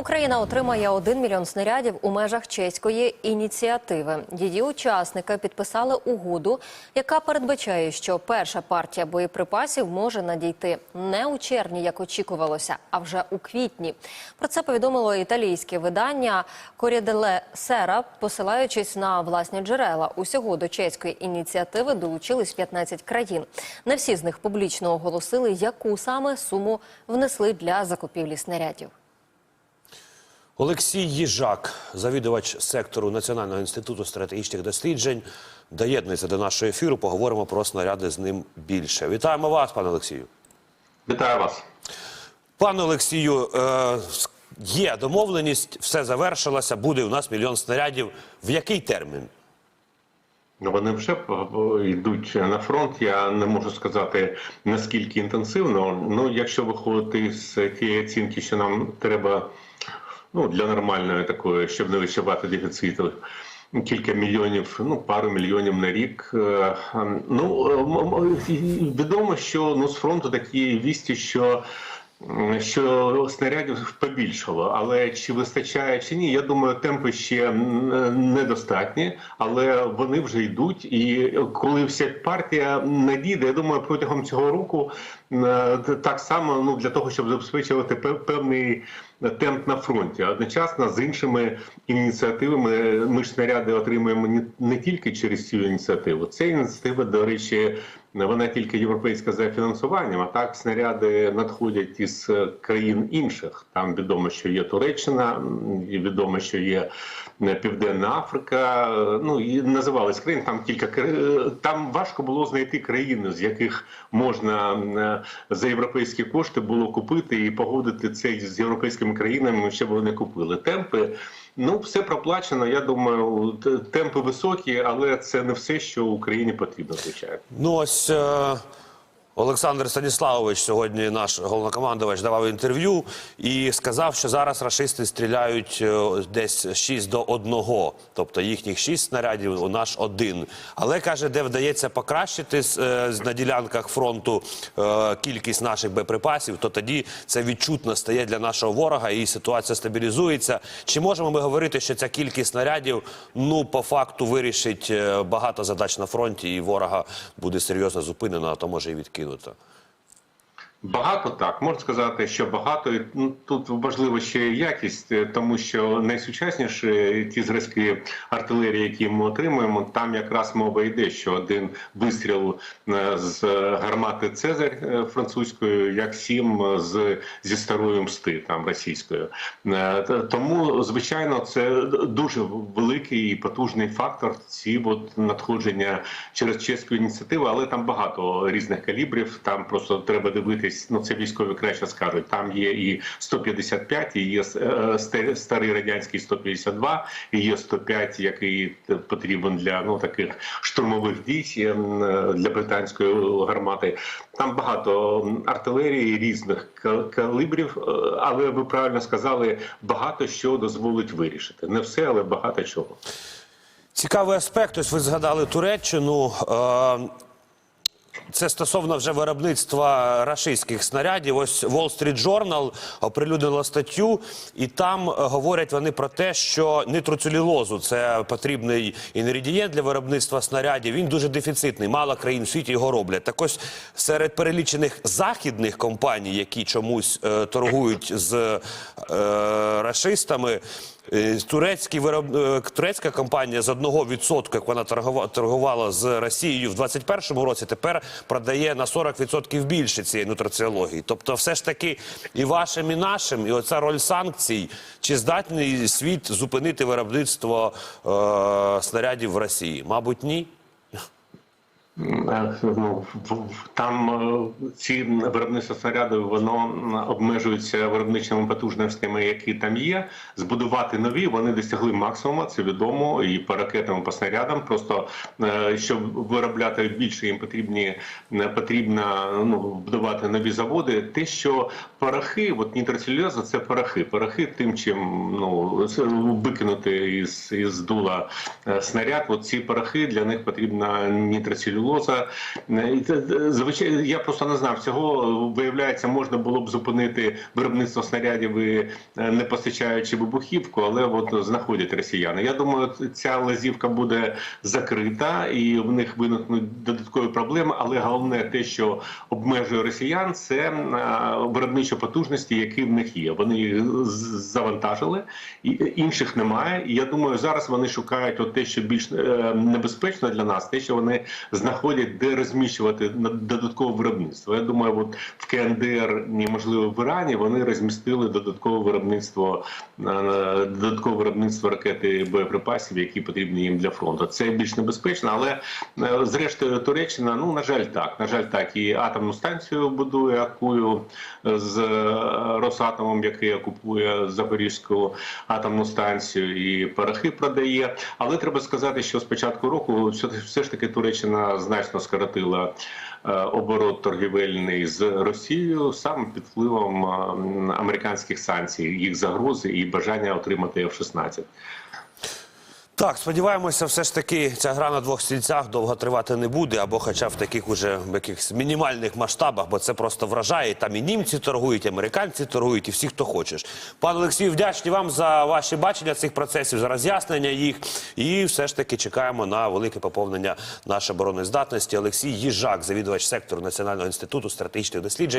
Україна отримає 1 мільйон снарядів у межах чеської ініціативи. Її учасники підписали угоду, яка передбачає, що перша партія боєприпасів може надійти не у червні, як очікувалося, а вже у квітні. Про це повідомило італійське видання Коріделе Сера, посилаючись на власні джерела. Усього до чеської ініціативи долучились 15 країн. Не всі з них публічно оголосили, яку саме суму внесли для закупівлі снарядів. Олексій Їжак, завідувач сектору Національного інституту стратегічних досліджень, доєднується до нашого ефіру. Поговоримо про снаряди з ним більше. Вітаємо вас, пане Олексію. Вітаю вас. Пане Олексію, е, є домовленість, все завершилося. Буде у нас мільйон снарядів. В який термін? Ну, Вони вже е, йдуть на фронт. Я не можу сказати наскільки інтенсивно. Ну, якщо виходити з тієї оцінки, що нам треба ну, для нормальної такої, щоб не вищувати дефіциту. Кілька мільйонів, ну пару мільйонів на рік. Е, Ну м- м- відомо, що ну з фронту такі вісті, що що снарядів побільшало, але чи вистачає чи ні? Я думаю, темпи ще недостатні, але вони вже йдуть. І коли вся партія надійде, я думаю, протягом цього року е, так само ну для того, щоб забезпечувати певний темп на фронті. Одночасно з іншими ініціативами ми снаряди отримуємо не, тільки через цю ініціативу. Ця ініціатива, до речі, вона тільки європейська за фінансуванням. А так снаряди надходять із е, країн інших. Там відомо, що є Туреччина, відомо, що є е, Південна Африка. е, Ну і називались країн. Там кілька кра- там важко було знайти країни, з яких можна е, за європейські кошти було купити і погодити це з європейськими країнами, щоб вони купили. Темпи. Ну, все проплачено. Я думаю, темпи високі, але це не все, що Україні потрібно, звичайно. Ну ось е, Олександр Станіславович, сьогодні наш головнокомандувач, давав інтерв'ю і сказав, що зараз рашисти стріляють е, десь 6 до 1, тобто їхніх 6 снарядів, у наш один. Але каже, де вдається покращити е, на ділянках фронту е, кількість наших боєприпасів, то тоді це відчутно стає для нашого ворога і ситуація стабілізується. Чи можемо ми говорити, що ця кількість снарядів ну по факту вирішить багато задач на фронті, і ворога буде серйозно зупинено, а то може і відкинуто. Багато так можна сказати, що багато ну, тут важливо ще якість, е, тому що найсучасніші ті зразки артилерії, які ми отримуємо, там якраз мова йде, що один вистріл е, з гармати Цезарь е, французькою, як сім з зі старої мсти, там російською. Тому, звичайно, це дуже великий і потужний фактор. Ці от надходження через чеську ініціативу, але там багато різних калібрів. Там просто треба дивитись. Ну це військові краще скажуть. Там є і 155, і є е, старий- старий радянський 152, і є 105, який потрібен для ну таких штурмових дій е, для британської гармати. Там багато артилерії різних ка- калібрів, е, але ви правильно сказали, багато що дозволить вирішити. Не все, але багато чого. Цікавий аспект. Ось ви згадали Туреччину. Це стосовно вже виробництва рашистських снарядів. Ось Wall Street Journal оприлюднила статтю, і там е, говорять вони про те, що нитроцелюлозу – це потрібний інгредієнт для виробництва снарядів. Він дуже дефіцитний. Мало країн в світі його роблять. Так ось серед перелічених західних компаній, які чомусь е, торгують з е, рашистами. Е, Турецький вироб... е, турецька компанія з 1%, як вона торгувала з Росією в 2021 році, тепер продає на 40% більше цієї нутраціології. Тобто, все ж таки і вашим, і нашим, і оця роль санкцій, чи здатний світ зупинити виробництво е, снарядів в Росії? Мабуть, ні. Е, Ну, там е, ці виробництва снарядів воно обмежується виробничими потужностями, які там є. Збудувати нові вони досягли максимуму, це відомо і по ракетам, і по снарядам. Просто е, щоб виробляти більше, їм потрібні не потрібно ну будувати нові заводи. Те, що Порохи, от нітроцелюльоза – це порохи. Порохи тим, чим ну викинути із, із дула е, снаряд. От ці порохи для них потрібна нітроцелюлоза. Е, І це, е, звичайно, я просто не знав цього. Виявляється, можна було б зупинити виробництво снарядів, і, е, не постачаючи вибухівку, але от знаходять росіяни. Я думаю, ця лазівка буде закрита і в них виникнуть додаткові проблеми. Але головне те, що обмежує росіян, це е, виробничі потужності, які в них є. Вони їх завантажили, і інших немає. І я думаю, зараз вони шукають от те, що більш небезпечно для нас, те, що вони знаходять, де розміщувати додаткове виробництво. Я думаю, от в КНДР і можливо в Ірані вони розмістили додаткове виробництво, е, додаткове виробництво ракет і боєприпасів, які потрібні їм для фронту. Це більш небезпечно, але е, зрештою Туреччина, ну на жаль, так на жаль, так і атомну станцію будує Акую з е, Росатомом, який окупує Запорізьку атомну станцію, і порохи продає. Але треба сказати, що з початку року все, все ж таки Туреччина значно скоротила. е, Оборот торгівельний з Росією саме під впливом е, американських санкцій, їх загрози і бажання отримати F-16. Так, сподіваємося, все ж таки ця гра на двох стільцях довго тривати не буде, або хоча в таких уже якихось мінімальних масштабах, бо це просто вражає. Там і німці торгують, і американці торгують, і всі, хто хочеш. Пане Олексію, вдячні вам за ваші бачення цих процесів, за роз'яснення їх. І все ж таки чекаємо на велике поповнення нашої оборонної здатності. Олексій Їжак, завідувач сектору Національного інституту стратегічних досліджень.